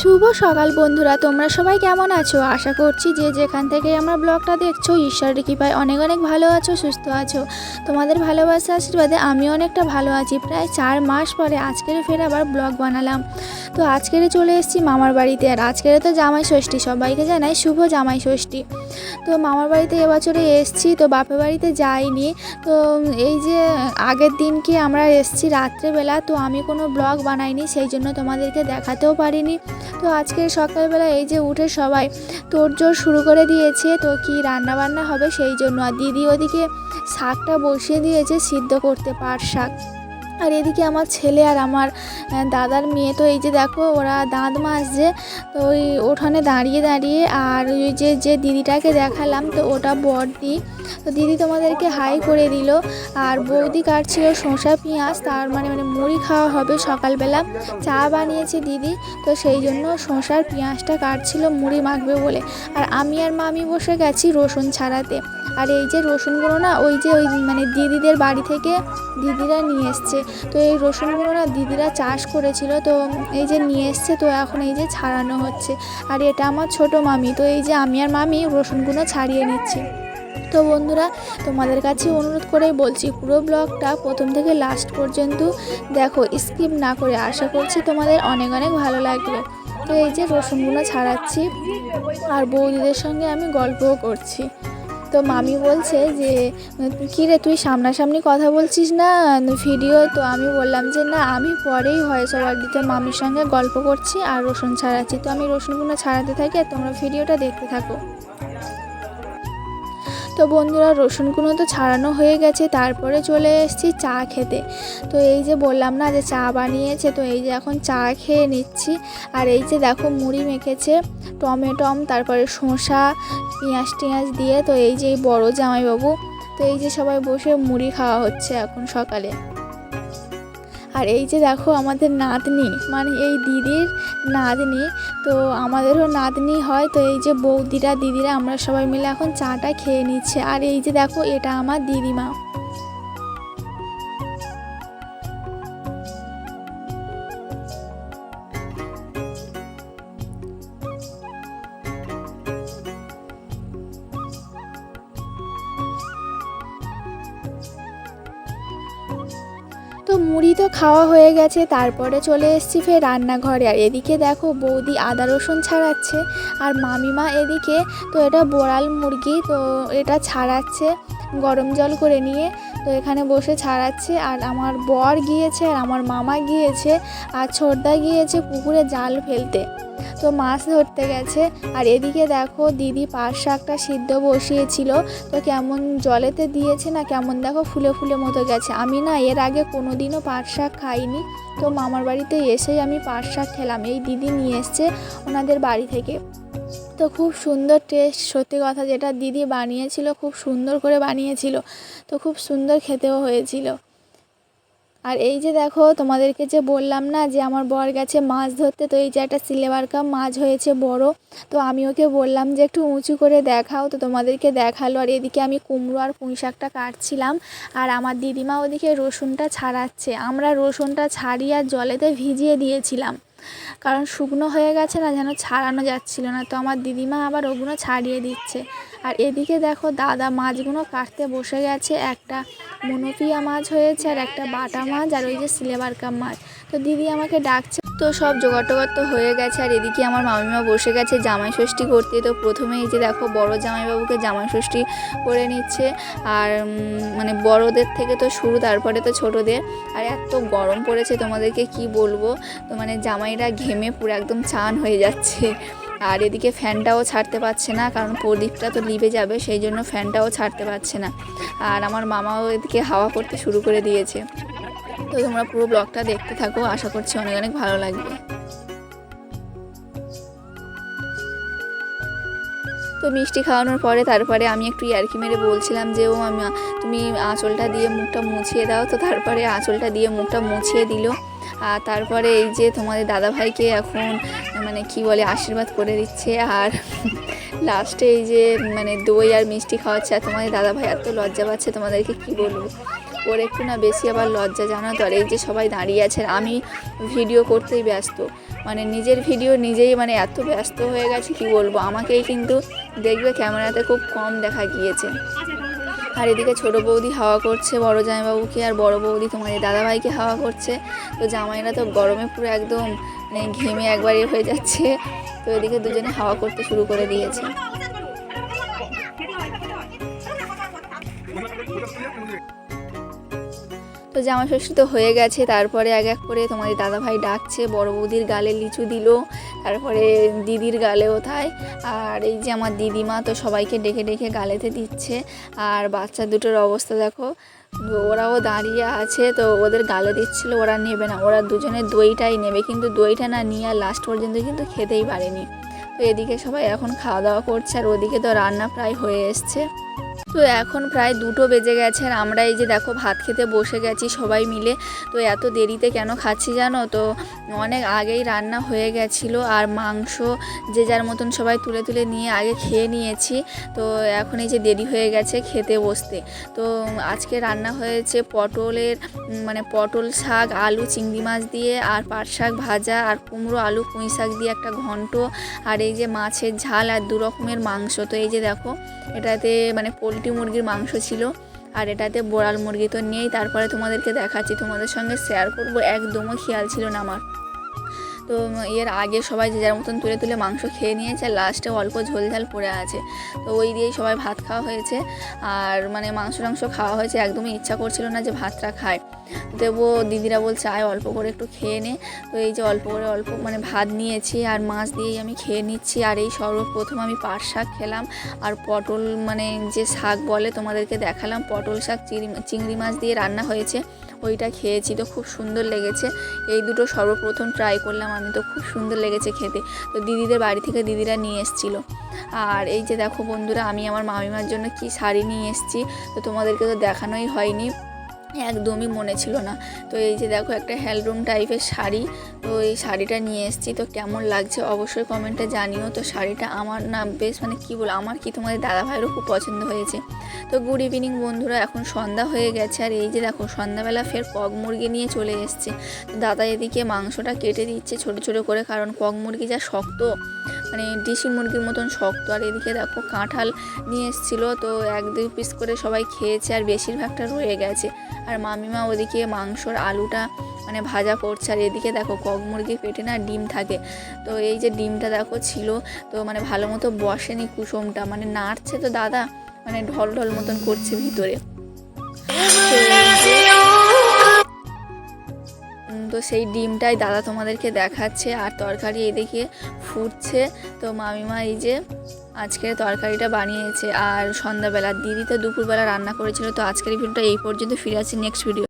শুভ সকাল বন্ধুরা, তোমরা সবাই কেমন আছো? আশা করছি যে যেখান থেকে আমার ব্লগটা দেখছ, ঈশ্বরের কৃপায় অনেক অনেক ভালো আছো, সুস্থ আছো। তোমাদের ভালোবাসা আশীর্বাদে আমি অনেকটা ভালো আছি। প্রায় চার মাস পরে আজকের ফের আবার ব্লগ বানালাম। তো আজকের চলে এসেছি মামার বাড়িতে আর আজকের তো জামাই ষষ্ঠী, সবাইকে জানাই শুভ জামাই ষষ্ঠী। তো মামার বাড়িতে এবছরে এসেছি, তো বাপের বাড়িতে যাইনি। তো এই যে আগের দিন কি আমরা এসেছি রাত্রেবেলা, তো আমি কোনো ব্লগ বানাইনি, সেই জন্য তোমাদেরকে দেখাতেও পারিনি। তো আজকে সকালবেলা এই যে উঠে সবাই তোড়জোড় শুরু করে দিয়েছে, তো কি রান্না বান্না হবে সেই জন্য। আর দিদি ওদিকে শাকটা বসিয়ে দিয়েছে, সিদ্ধ করতে পার শাক। আর এদিকে আমার ছেলে আর আমার দাদার মেয়ে। তো এই যে দেখো, ওরা দাঁত মাজছে। তো ওই উঠানে দাঁড়িয়ে দাঁড়িয়ে আর ওই যে যে দিদিটাকে দেখালাম, তো ওটা বড়দি। তো দিদি তোমাদেরকে হাই করে দিল। আর বৌদি কাটছিল শসা, পেঁয়াজ, তার মানে মানে মুড়ি খাওয়া হবে সকালবেলা। চা বানিয়েছে দিদি, তো সেই জন্য শসার পেঁয়াজটা কাটছিল, মুড়ি মাখবে বলে। আর আমি আর মামি বসে গেছি রসুন ছাড়াতে। আর এই যে রসুনগুলো না, ওই যে ওই মানে দিদিদের বাড়ি থেকে দিদিরা নিয়ে এসছে। তো এই রসুনগুলো না দিদিরা চাষ করেছিল, তো এই যে নিয়ে এসছে, তো এখন এই যে ছাড়ানো হচ্ছে। আর এটা আমার ছোট মামি, তো এই যে আমি আর মামি রসুনগুলো ছাড়িয়ে নিচ্ছি। তো বন্ধুরা, তোমাদের কাছে অনুরোধ করেই বলছি, পুরো ব্লগটা প্রথম থেকে লাস্ট পর্যন্ত দেখো স্কিপ না করে। আশা করছি তোমাদের অনেক অনেক ভালো লাগবে তো এই যে রসুনগুলো ছাড়াচ্ছি, আর বৌদিদের সঙ্গে আমি গল্পও করছি। তো মামি বলছে যে, কী রে, তুই সামনাসামনি কথা বলছিস না ভিডিও? তো আমি বললাম যে, না, আমি পরেই হয় সবার দিতে মামির সঙ্গে গল্প করছি আর রসুন ছাড়াচ্ছি। তো আমি রসুনগুলো ছাড়াতে থাকি আর তোমরা ভিডিওটা দেখতে থাকো। তো বন্ধুরা, রসুনগুলো তো ছাড়ানো হয়ে গেছে, তারপরে চলে এসেছি চা খেতে। তো এই যে বললাম না যে চা বানিয়েছে, তো এই যে এখন চা খেয়ে নিচ্ছি। আর এই যে দেখো মুড়ি মেখেছে টমেটম তারপরে শসা, পেঁয়াজ টিয়াজ দিয়ে, তো এই যে বড় বড়ো জামাইবাবু, তো এই যে সবাই বসে মুড়ি খাওয়া হচ্ছে এখন সকালে। আর এই যে দেখো আমাদের নাতনি মানে এই দিদির নাতনি, তো আমাদেরও নাতনি হয়, তো এই যে বৌদিরা, দিদিরা, আমরা সবাই মিলে এখন চাটা খেয়ে নিচ্ছে। আর এই যে দেখো, এটা আমার দিদিমা। তো মুড়ি তো খাওয়া হয়ে গেছে, তারপরে চলে এসছি ফের রান্নাঘরে। আর এদিকে দেখো বৌদি আদা রসুন ছাড়াচ্ছে, আর মামিমা এদিকে তো এটা বোড়াল মুরগি, তো এটা ছাড়াচ্ছে গরম জল করে নিয়ে, তো এখানে বসে ছাড়াচ্ছে। আর আমার বর গিয়েছে, আর আমার মামা গিয়েছে, আর ছোটদা গিয়েছে পুকুরে জাল ফেলতে। তো মাছ ধরতে গেছে। আর এদিকে দেখো দিদি পাট শাকটা সিদ্ধ বসিয়েছিল। তো কেমন জলেতে দিয়েছে না কেমন দেখো ফুলে ফুলে মতো গেছে। আমি না এর আগে কোনো দিনও পাট শাক খাইনি। তো মামার বাড়িতে এসেই আমি পাট শাক খেলাম। এই দিদি নিয়ে এসছে ওনাদের বাড়ি থেকে। তো খুব সুন্দর টেস্ট সত্যি কথা যেটা দিদি বানিয়েছিল, খুব সুন্দর করে বানিয়েছিল। তো খুব সুন্দর খেতেও হয়েছিল। আর এই যে দেখো, তোমাদেরকে যে বললাম না যে আমার বর গেছে মাছ ধরতে, তো এই যে একটা সিলেবার কাপ মাছ হয়েছে বড়, তো আমি ওকে বললাম যে একটু উঁচু করে দেখাও, তো তোমাদেরকে দেখাল। আর এদিকে আমি কুমড়ো আর পুঁই শাকটা কাটছিলাম, আর আমার দিদিমা ওদিকে রসুনটা ছাড়াচ্ছে। আমরা রসুনটা ছাড়িয়ে আর জলেতে ভিজিয়ে দিয়েছিলাম। কারণ শুকনো হয়ে গেছে না, যেন ছাড়ানো যাচ্ছিল না। তো আমার দিদিমা আবার ওগুলো ছাড়িয়ে দিচ্ছে। আর এদিকে দেখো দাদা মাছগুলো কাটতে বসে গেছে। একটা মনোপিয়া মাছ হয়েছে আর একটা বাটা মাছ আর ওই যে সিলেবার কাপ মাছ। তো দিদি আমাকে ডাকছে তো সব জোগাড় টোগাড় তো হয়ে গেছে, আর এদিকে আমার মামিমা বসে গেছে জামাই ষষ্ঠী করতে। তো প্রথমে এই যে দেখো, বড় জামাইবাবুকে জামাই ষষ্ঠী করে নিচ্ছে। আর মানে বড়দের থেকে তো শুরু, তারপরে তো ছোটদের। আর এত গরম পড়েছে, তোমাদেরকে কি বলব? তো মানে জামাইরা ঘেমে পুরো একদম চান হয়ে যাচ্ছে। আর এদিকে ফ্যানটাও ছাড়তে পারছে না, কারণ প্রদীপটা তো লিবে যাবে, সেই জন্য ফ্যানটাও ছাড়তে পারছে না। আর আমার মামাও এদিকে হাওয়া করতে শুরু করে দিয়েছে। তো তোমরা পুরো ব্লগটা দেখতে থাকো, আশা করছি অনেক অনেক ভালো লাগবে। তো মিষ্টি খাওয়ানোর পরে তারপরে আমি একটু ইয়ার্কি মেরে বলছিলাম যে, ও আমি তুমি আঁচলটা দিয়ে মুখটা মুছিয়ে দাও। তো তারপরে আঁচলটা দিয়ে মুখটা মুছিয়ে দিল। আর তারপরে এই যে তোমাদের দাদাভাইকে এখন মানে কি বলে, আশীর্বাদ করে দিচ্ছে। আর লাস্টে এই যে মানে দই আর মিষ্টি খাওয়াচ্ছে। আর তোমাদের দাদাভাই এত লজ্জা পাচ্ছে, তোমাদেরকে কি বলব? ওর একটু না বেশি আবার লজ্জা, জানো তো? আর এই যে সবাই দাঁড়িয়ে আছে আমি ভিডিও করতেই ব্যস্ত। মানে নিজের ভিডিও নিজেই মানে এত ব্যস্ত হয়ে গেছে, কি বলব? আমাকেই কিন্তু দেখবে, ক্যামেরাতে খুব কম দেখা গিয়েছে। আর এদিকে ছোটো বৌদি হাওয়া করছে, বড় জামাইবাবুকে, আর বড় বৌদি তোমাদের দাদাভাইকে হাওয়া করছে। তো জামাইরা তো গরমে পুরো একদম মানে ঘেমে একবারে হয়ে যাচ্ছে। তো এদিকে দুজনে হাওয়া করতে শুরু করে দিয়েছে। তো জামা ষষ্ঠী তো হয়ে গেছে, তারপরে এক এক করে তোমাদের দাদাভাই ডাকছে, বড় বৌদির গালে লিচু দিল, তারপরে দিদির গালেও তাই, আর এই যে আমার দিদিমা তো সবাইকে ডেকে ডেকে গালেতে দিচ্ছে, আর বাচ্চা দুটোর অবস্থা দেখো, ওরাও দাঁড়িয়ে আছে, তো ওদের গালে দিচ্ছিল, ওরা নেবে না, ওরা দুজনে দইটাই নেবে, কিন্তু দইটা না নিয়ে আর লাস্ট পর্যন্ত কিন্তু খেতেই পারেনি। তো এদিকে সবাই এখন খাওয়া দাওয়া করছে, আর ওদিকে তো রান্না প্রায় হয়ে এসছে। তো এখন প্রায় দুটো বেজে গেছে আর আমরা এই যে দেখো ভাত খেতে বসে গেছি সবাই মিলে। তো এত দেরিতে কেন খাচ্ছি জানো? তো অনেক আগেই রান্না হয়ে গেছিল আর মাংস যে যার মতন সবাই তুলে তুলে নিয়ে আগে খেয়ে নিয়েছি। তো এখন এই যে দেরি হয়ে গেছে খেতে বসতে। তো আজকে রান্না হয়েছে পটলের মানে পটল শাক, আলু, চিংড়ি মাছ দিয়ে আর পাট শাক ভাজা আর কুমড়ো, আলু, পুঁই শাক দিয়ে একটা ঘন্ট। আর এই যে মাছের ঝাল আর দু রকমের মাংস। তো এই যে দেখো এটাতে মানে পোলট্রি মুরগির মাংস ছিল আর এটাতে বোড়াল মুরগি তো নেই তারপরে তোমাদেরকে দেখাচ্ছি। তোমাদের সঙ্গে শেয়ার করব, একদমও খেয়াল ছিল না আমার। তো এর আগে সবাই যে যার মতন তুলে তুলে মাংস খেয়ে নিয়েছে লাস্টে অল্প ঝোল ঝাল পড়ে আছে। তো ওই দিয়েই সবাই ভাত খাওয়া হয়েছে। আর মানে মাংস টাংস খাওয়া হয়েছে, একদমই ইচ্ছা করছিল না যে ভাতটা খায়। দেবো, দিদিরা বলছে, আয় অল্প করে একটু খেয়ে নে। তো এই যে অল্প করে অল্প মানে ভাত নিয়েছি আর মাছ দিয়েই আমি খেয়ে নিচ্ছি। আর এই সর্বপ্রথম আমি পাট শাক খেলাম। আর পটল মানে যে শাক বলে তোমাদেরকে দেখালাম, পটল শাক, চিংড়ি চিংড়ি মাছ দিয়ে রান্না হয়েছে, ওইটা খেয়েছি তো খুব সুন্দর লেগেছে। এই দুটো সর্বপ্রথম ট্রাই করলাম আমি তো, খুব সুন্দর লেগেছে খেতে। তো দিদিদের বাড়ি থেকে দিদিরা নিয়ে এসেছিল। আর এই যে দেখো বন্ধুরা, আমি আমার মামিমার জন্য কি শাড়ি নিয়ে এসেছি, তো তোমাদেরকে তো দেখানোই হয়নি। একদমই মনে ছিল না। তো এই যে দেখো একটা হ্যান্ডলুম টাইপের শাড়ি, তো এই শাড়িটা নিয়ে এসেছি। তো কেমন লাগছে অবশ্যই কমেন্টে জানিও। তো শাড়িটা আমার না বেশ মানে কী বলো আমার কি তোমাদের দাদাভাইয়েরও খুব পছন্দ হয়েছে। তো গুড ইভিনিং বন্ধুরা, এখন সন্ধ্যা হয়ে গেছে। আর এই যে দেখো সন্ধ্যাবেলা ফের কক মুরগি নিয়ে চলে এসছে। দাদা এদিকে মাংসটা কেটে দিচ্ছে ছোটো ছোটো করে, কারণ কক মুরগি যা শক্ত মানে দেশি মুরগির মতন শক্ত। আর এদিকে দেখো কাঁঠাল নিয়ে এসেছিল, তো এক দুই পিস করে সবাই খেয়েছে আর বেশিরভাগটা রয়ে গেছে। আর মামিমা ওদিকে মাংসর আলুটা মানে ভাজা করছে, আর এদিকে দেখো কক মুরগির পেটে না ডিম থাকে। তো এই যে ডিমটা দেখো ছিল, তো মানে ভালো মতো বসেনি কুসুমটা মানে নাড়ছে তো দাদা মানে ঢল ঢল মতন করছে ভিতরে। সেই ডিমটাই দাদা তোমাদেরকে দেখাচ্ছে আর তরকারি এদিকে ফুটছে। তো মামিমা এই যে আজকে তরকারিটা বানিয়েছে আর সন্ধ্যাবেলা, দিদি তো দুপুরবেলা রান্না করেছিল, তো আজকের ভিডিওটা এই পর্যন্ত, ফিরে আসছি নেক্সট ভিডিও